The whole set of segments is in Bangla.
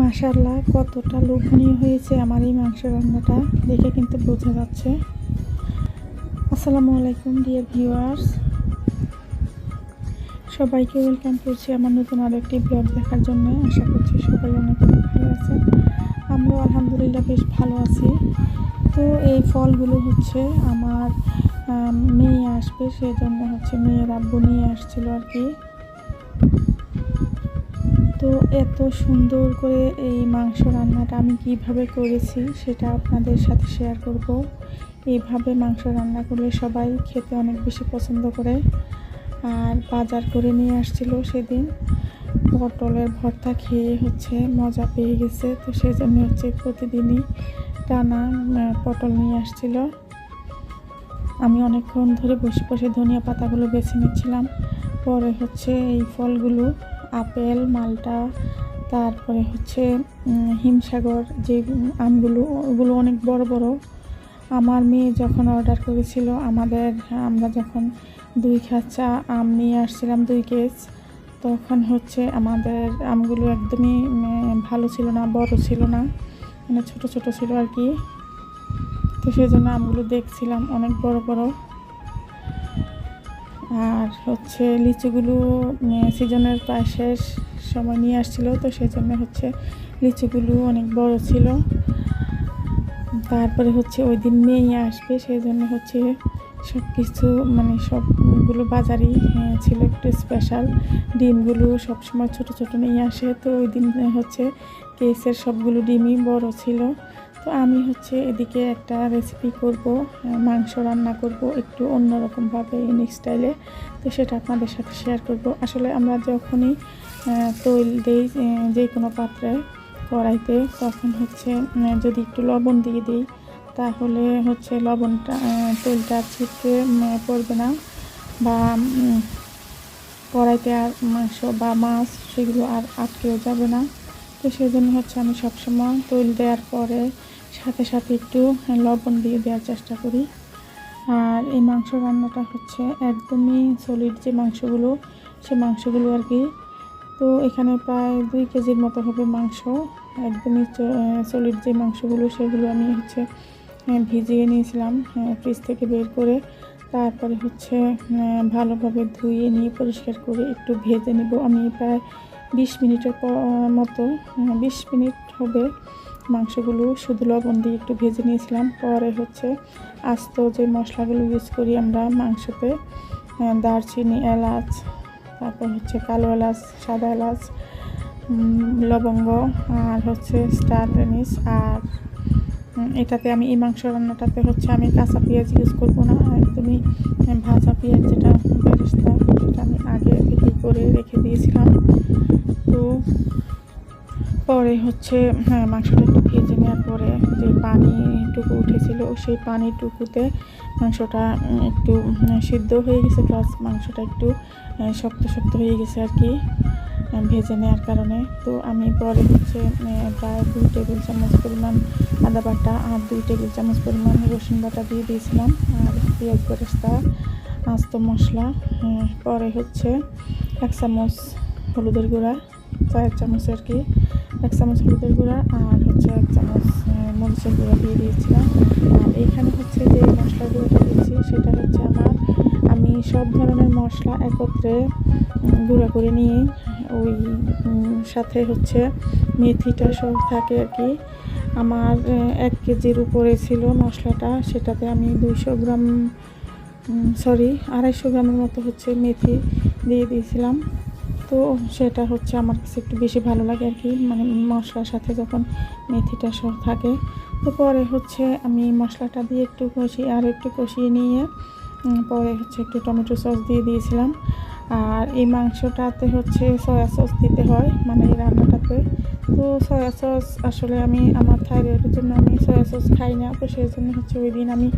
মাশাল্লাহ কতটা লোভনীয় হয়েছে আমার এই মাংস রান্নাটা। দেখে কিন্তু বোঝা যাচ্ছে। আসসালামু আলাইকুম ডিয়ার ভিউয়ার্স সবাইকে ওয়েলকাম করছি আমার নতুন আরও একটি ব্লগ দেখার জন্য। আশা করছি সবাই অনেক ভালো আছেন আমরাও আলহামদুলিল্লাহ বেশ ভালো আছি। তো এই ফলগুলো হচ্ছে আমার মেয়ে আসবে সেই জন্য হচ্ছে মেয়ের আব্বু নিয়ে আসছিল আর কি। তো এত সুন্দর করে এই মাংস রান্নাটা আমি কীভাবে করেছি সেটা আপনাদের সাথে শেয়ার করব। এইভাবে মাংস রান্না করলে সবাই খেতে অনেক বেশি পছন্দ করে। আর বাজার করে নিয়ে আসছিল সেদিন। পটলের ভর্তা খেয়ে হচ্ছে মজা পেয়ে গেছে। তো সেই জন্য হচ্ছে প্রতিদিনই টানা পটল নিয়ে আসছিল। আমি অনেকক্ষণ ধরে বসে বসে ধনিয়া পাতাগুলো বেছে নিচ্ছিলাম। পরে হচ্ছে এই ফলগুলো আপেল, মালটা, তারপরে হচ্ছে হিমসাগর যে আমগুলো, ওগুলো অনেক বড় বড়। আমার মেয়ে যখন অর্ডার করেছিল, আমাদের, আমরা যখন দুই খাঁচা আম নিয়ে আসছিলাম, দুই কেজ তখন হচ্ছে আমাদের আমগুলো একদমই ভালো ছিল না, বড় ছিল না মানে ছোট ছোট ছিল আর কি। তো সেই জন্য আমগুলো দেখছিলাম, অনেক বড় বড়। আর হচ্ছে লিচুগুলো সিজনের প্রায় শেষ সময় নিয়ে আসছিল, তো সেই জন্য হচ্ছে লিচুগুলো অনেক বড় ছিল। তারপরে হচ্ছে ওই দিন মেয়ে আসবে সেই জন্য হচ্ছে সব কিছু মানে সবগুলো বাজারই ছিল একটু স্পেশাল ডিমগুলো সবসময় ছোট ছোট নিয়ে আসে, তো ওই দিন হচ্ছে কেসের সবগুলো ডিমই বড় ছিল। তো আমি হচ্ছে এদিকে একটা রেসিপি করব মাংস রান্না করব একটু অন্যরকমভাবে ইউনিক স্টাইলে তো সেটা আপনাদের সাথে শেয়ার করব। আসলে আমরা যখনই তৈল দিই যে কোনো পাত্রে কড়াইতে, তখন হচ্ছে যদি একটু লবণ দিয়ে দিই, তাহলে হচ্ছে লবণটা তেলটা ছিটকে পড়বে না। বা কড়াইতে আর মাংস বা মাছ সেগুলো আর আটকেও যাবে না। তো সেই জন্য হচ্ছে আমি সবসময় তৈল দেওয়ার পরে সাথে সাথে একটু লবণ দিয়ে দেওয়ার চেষ্টা করি। আর এই মাংস রান্নাটা হচ্ছে একদমই সলিড যে মাংসগুলো, সে মাংসগুলো আর কি। তো এখানে প্রায় দুই কেজির মতো হবে মাংস। একদমই সলিড যে মাংসগুলো, সেগুলো আমি হচ্ছে ভিজিয়ে নিয়েছিলাম ফ্রিজ থেকে বের করে। তারপরে হচ্ছে ভালোভাবে ধুয়ে নিয়ে পরিষ্কার করে একটু ভেজে নেব। আমি প্রায় বিশ মিনিটের মতো বিশ মিনিট হবে। মাংসগুলো শুধু লবণ দিয়ে একটু ভেজে নিয়েছিলাম। পরে হচ্ছে আস্ত যে মশলাগুলো ইউজ করি আমরা মাংসতে দারচিনি, এলাচ, তারপর হচ্ছে কালো এলাচ, সাদা এলাচ লবঙ্গ আর হচ্ছে স্টার রেনিস আর এটাতে আমি এই মাংস রান্নাটাতে হচ্ছে আমি কাঁচা পেঁয়াজ ইউজ করব না। একদমই ভাজা পেঁয়াজ যেটা বেরেস্তা, সেটা আমি আগে থেকেই করে রেখে দিয়েছিলাম। তো পরে হচ্ছে হ্যাঁ মাংসটা একটু ভেজে নেওয়ার পরে যে পানিটুকু উঠেছিল, সেই পানিটুকুতে মাংসটা একটু সিদ্ধ হয়ে গেছে প্লাস মাংসটা একটু শক্ত শক্ত হয়ে গেছে আর কি ভেজে নেওয়ার কারণে। তো আমি পরে হচ্ছে প্রায় দুই টেবিল চামচ পরিমাণ আদা বাটা আর দুই টেবিল চামচ পরিমাণ রসুন বাটা দিয়ে দিয়েছিলাম, আর পেঁয়াজ বেরেস্তা, আস্ত মশলা পরে হচ্ছে এক চামচ হলুদের গুঁড়া, চার চামচ আর কি এক চামচ হলুদের গুঁড়া আর হচ্ছে এক চামচ মরিচের গুঁড়া দিয়ে দিয়েছিলাম। আর এখানে হচ্ছে যে মশলাগুলোটা দিয়েছি, সেটা হচ্ছে আমার, আমি সব ধরনের মশলা একত্রে গুঁড়া করে নিয়ে ওই সাথে হচ্ছে মেথিটা সব থাকে আর কি। আমার এক কেজির উপরে ছিল মশলাটা, সেটাতে আমি দুইশো গ্রাম সরি, আড়াইশো গ্রামের মতো হচ্ছে মেথি দিয়ে দিয়েছিলাম। তো সেটা হচ্ছে আমার কাছে একটু বেশি ভালো লাগে আর কি। মানে মশলার সাথে যখন মেথিটা সব থাকে, তো পরে হচ্ছে আমি মশলাটা দিয়ে একটু কষিয়ে আর একটু কষিয়ে নিয়ে পরে হচ্ছে একটু টমেটো সস দিয়ে দিয়েছিলাম। আর এই মাংসটাতে হচ্ছে সয়া সস দিতে হয় মানে এই রান্নাটাতে। তো সয়া সস আসলে আমি আমার থাইরয়েডের জন্য আমি সয়া সস খাই না, তো সেই জন্য হচ্ছে ওই দিন আমি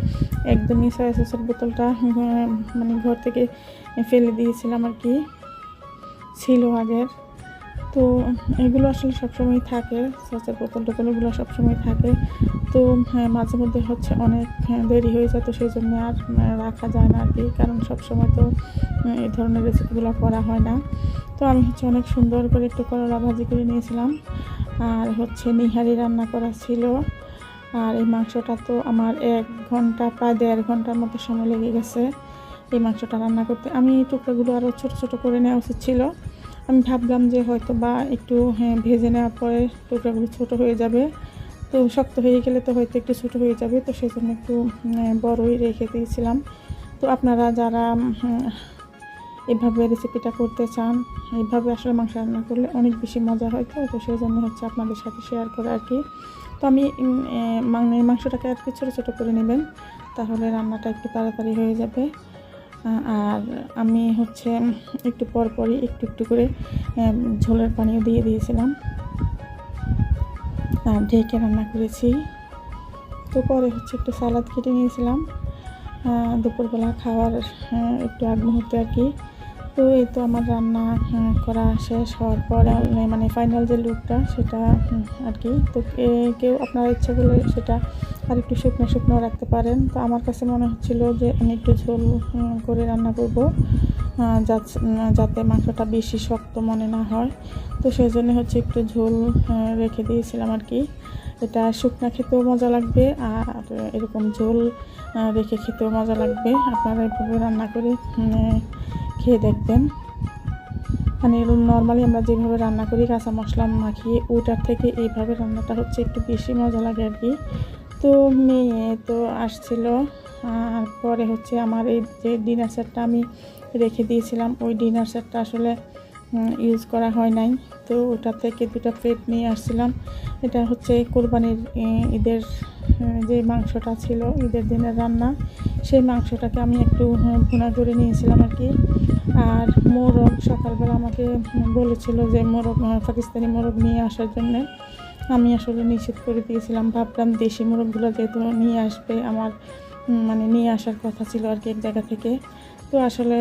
একদমই সয়া সসের বোতলটা মানে ঘর থেকে ফেলে দিয়েছিলাম আর কি। ছিল আগের। তো এগুলো আসলে সবসময় থাকে সসের বোতল টোতল এগুলো সবসময় থাকে। তো হ্যাঁ মাঝে মধ্যে হচ্ছে অনেক হ্যাঁ, দেরি হয়ে যায় তো সেই জন্য আর রাখা যায় না আর কি কারণ সবসময় তো এই ধরনের রেসিপিগুলো করা হয় না। তো আমি হচ্ছে অনেক সুন্দর করে একটু করলা ভাজি করে নিয়েছিলাম। আর হচ্ছে নিহারি রান্না করা ছিল। আর এই মাংসটা তো আমার এক ঘণ্টা প্রায় দেড় ঘণ্টার মতো সময় লেগে গেছে। এই মাংসটা রান্না করতে। আমি টুকরোগুলো আরও ছোটো ছোটো করে নেওয়া উচিত ছিল। আমি ভাবলাম যে হয়তো বা একটু হ্যাঁ ভেজে নেওয়ার পরে টুকরাগুলো ছোটো হয়ে যাবে। তো শক্ত হয়ে গেলে তো হয়তো একটু ছোটো হয়ে যাবে, তো সেই জন্য একটু বড়ই রেখে দিয়েছিলাম। তো আপনারা যারা এভাবে রেসিপিটা করতে চান এইভাবে আসলে মাংস রান্না করলে অনেক বেশি মজা হয় তো তো সেই জন্য হচ্ছে আপনাদের সাথে শেয়ার করা আর কি। তো আমি মাংসটাকে আর কি ছোটো ছোটো করে নেবেন, তাহলে রান্নাটা একটু তাড়াতাড়ি হয়ে যাবে। আর আমি হচ্ছে একটু পর পরই একটু একটু করে ঝোলের পানিও দিয়ে দিয়েছিলাম। আর ঢেকে রান্না করেছি। তো পরে হচ্ছে একটু সালাদ কেটে নিয়েছিলাম। দুপুরবেলা খাওয়ার একটু আগ মুহূর্তে আর কি। তো এই তো আমার রান্না করা শেষ হওয়ার পর মানে ফাইনাল যে লুকটা সেটা আর কি। তো কেউ আপনার ইচ্ছা করলে সেটা আর একটু শুকনো শুকনো রাখতে পারেন। তো আমার কাছে মনে হচ্ছিল যে আমি একটু ঝোল করে রান্না করব যাতে মাংসটা বেশি শক্ত মনে না হয়। তো সেই জন্য হচ্ছে একটু ঝোল রেখে দিয়েছিলাম আর কি। এটা শুকনা খেতেও মজা লাগবে, আর এরকম ঝোল রেখে খেতেও মজা লাগবে। আপনারা এভাবে রান্না করে খেয়ে দেখবেন। মানে নর্মালি আমরা যেভাবে রান্না করি, কাঁচা মশলা মাখিয়ে, ওটার থেকে এইভাবে রান্নাটা হচ্ছে একটু বেশি মজা লাগে আর কি। তো মেয়ে তো আসছিল, আর পরে হচ্ছে আমার এই যে ডিনার সেটটা আমি রেখে দিয়েছিলাম, ওই ডিনার সেটটা আসলে ইউজ করা হয় নাই। তো ওটা থেকে দুটো প্লেট নিয়ে আসছিলাম। এটা হচ্ছে কোরবানির ঈদের যে মাংসটা ছিল, ঈদের দিনের রান্না, সেই মাংসটাকে আমি একটু ভুনা করে নিয়েছিলাম আর কি। আর মোরগ, সকালবেলা আমাকে বলেছিল যে মোরগ, পাকিস্তানি মোরগ নিয়ে আসার জন্য। আমি আসলে নিষেধ করে দিয়েছিলাম, ভাবলাম দেশি মোরগগুলো যেহেতু নিয়ে আসবে আমার মানে নিয়ে আসার কথা ছিল আর কি এক জায়গা থেকে। তো আসলে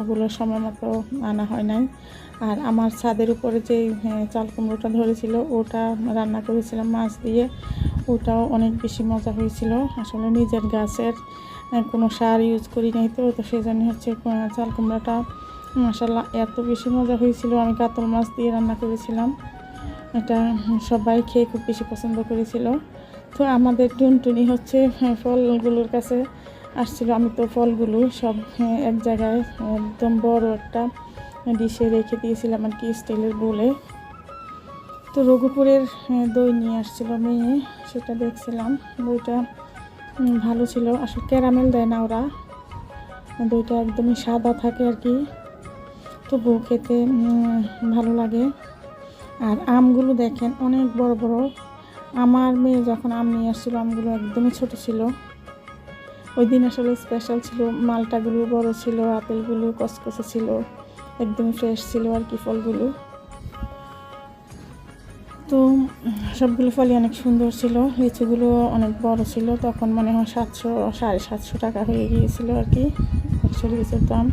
ওগুলো সময় মতো আনা হয় নাই। আর আমার ছাদের উপরে যে চাল কুমড়োটা ধরেছিল, ওটা রান্না করেছিলাম মাছ দিয়ে। ওটাও অনেক বেশি মজা হয়েছিল। আসলে নিজের গাছের কোনো সার ইউজ করি নাই তো তো সেই জন্য হচ্ছে চাল কুমড়োটা মাসাল্লাহ এত বেশি মজা হয়েছিল। আমি কাতল মাছ দিয়ে রান্না করেছিলাম। এটা সবাই খেয়ে খুব বেশি পছন্দ করেছিল। তো আমাদের টুনটুনি হচ্ছে হ্যাঁ, ফলগুলোর কাছে আসছিল। আমি তো ফলগুলো সব হ্যাঁ, এক জায়গায় একদম বড় একটা ডিশে রেখে দিয়েছিলাম আর কি স্টিলের বলে। তো রঘুপুরের হ্যাঁ, দই নিয়ে আসছিল মেয়ে সেটা দেখছিলাম। দইটা ভালো ছিল। আসলে ক্যারামেল দেয় না ওরা। দইটা একদমই সাদা থাকে আর কি। তবু খেতে ভালো লাগে। আর আমগুলো দেখেন, অনেক বড় বড়। আমার মেয়ে যখন আম নিয়ে আসছিল, আমগুলো একদমই ছোট ছিল। ওই দিন আসলে স্পেশাল ছিল, মালটাগুলো বড় ছিল, আপেলগুলো কসকসে ছিল, একদমই ফ্রেশ ছিল আর কি ফলগুলো। তো সবগুলো ফলই অনেক সুন্দর ছিল, লিচুগুলো অনেক বড় ছিল, তখন মনে হয় সাতশো, সাড়ে সাতশো টাকা হয়ে গিয়েছিল আর কি, একশো লিচুর দাম।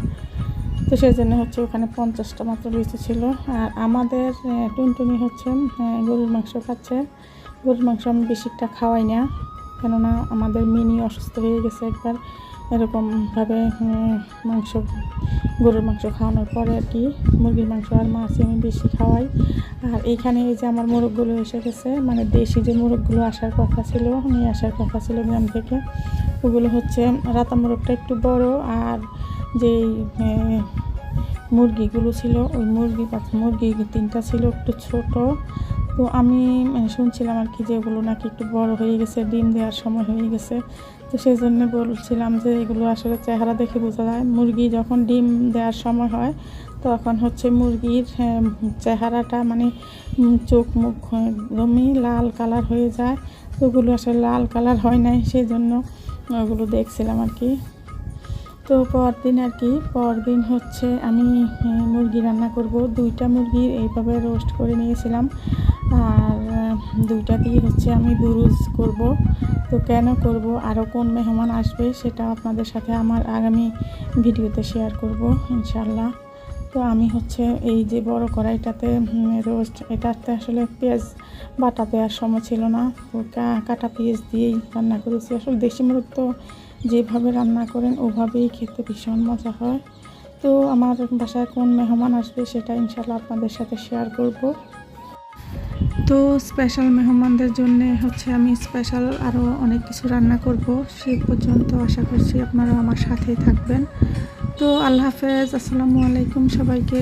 তো সেই জন্য হচ্ছে ওখানে পঞ্চাশটা মাত্র লিচু ছিল। আর আমাদের টুনটুনি হচ্ছে গরুর মাংস খাচ্ছে। গরুর মাংস আমি বেশিটা খাওয়াই না, কেননা আমাদের মিনি অসুস্থ হয়ে গেছে একবার। এরকমভাবে মাংস, গরুর মাংস খাওয়ানোর পরে আর কি, মুরগির মাংস আর মাছ আমি বেশি খাওয়াই। আর এইখানে এই যে আমার মোরগগুলো এসে গেছে মানে দেশি যে মোরগগুলো আসার কথা ছিল, নিয়ে আসার কথা ছিল গ্রাম থেকে, ওগুলো হচ্ছে, রাতা মোরগটা একটু বড় আর যেই মুরগিগুলো ছিল, ওই মুরগি মুরগি তিনটা ছিল একটু ছোট। তো আমি মানে শুনছিলাম আর কি যে এগুলো নাকি একটু বড় হয়ে গেছে, ডিম দেওয়ার সময় হয়ে গেছে। তো সেই জন্য বলছিলাম যে এগুলো আসলে চেহারা দেখে বোঝা যায়। মুরগি যখন ডিম দেওয়ার সময় হয়, তখন হচ্ছে মুরগির চেহারাটা মানে চোখ মুখ একদমই লাল কালার হয়ে যায়। তো ওগুলো আসলে লাল কালার হয় নাই সেই জন্য ওগুলো দেখছিলাম আর কি। তো পরদিন আর কি, পরদিন হচ্ছে আমি মুরগি রান্না করব। দুইটা মুরগি এইভাবে রোস্ট করে নিয়েছিলাম। আর দুইটা দিয়ে হচ্ছে আমি দুরুজ করব। তো কেন করব, আরও কোন মেহমান আসবে সেটা আপনাদের সাথে আমার আগামী ভিডিওতে শেয়ার করব ইনশাল্লাহ তো আমি হচ্ছে এই যে বড় কড়াইটাতে রোস্ট এটাতে আসলে পেঁয়াজ বাটা দেওয়ার সময় ছিল না। কাটা পেঁয়াজ দিয়েই রান্না করেছি। আসলে দেশি মুরগ তো যেভাবে রান্না করেন, ওভাবেই খেতে ভীষণ মজা হয়। তো আমার বাসায় কোন মেহমান আসবে সেটা ইনশাল্লাহ আপনাদের সাথে শেয়ার করব। তো স্পেশাল মেহমানদের জন্য হচ্ছে আমি স্পেশাল আরও অনেক কিছু রান্না করব সেই পর্যন্ত আশা করছি আপনারা আমার সাথেই থাকবেন। তো আল্লাহ হাফেজ, আসসালামু আলাইকুম সবাইকে।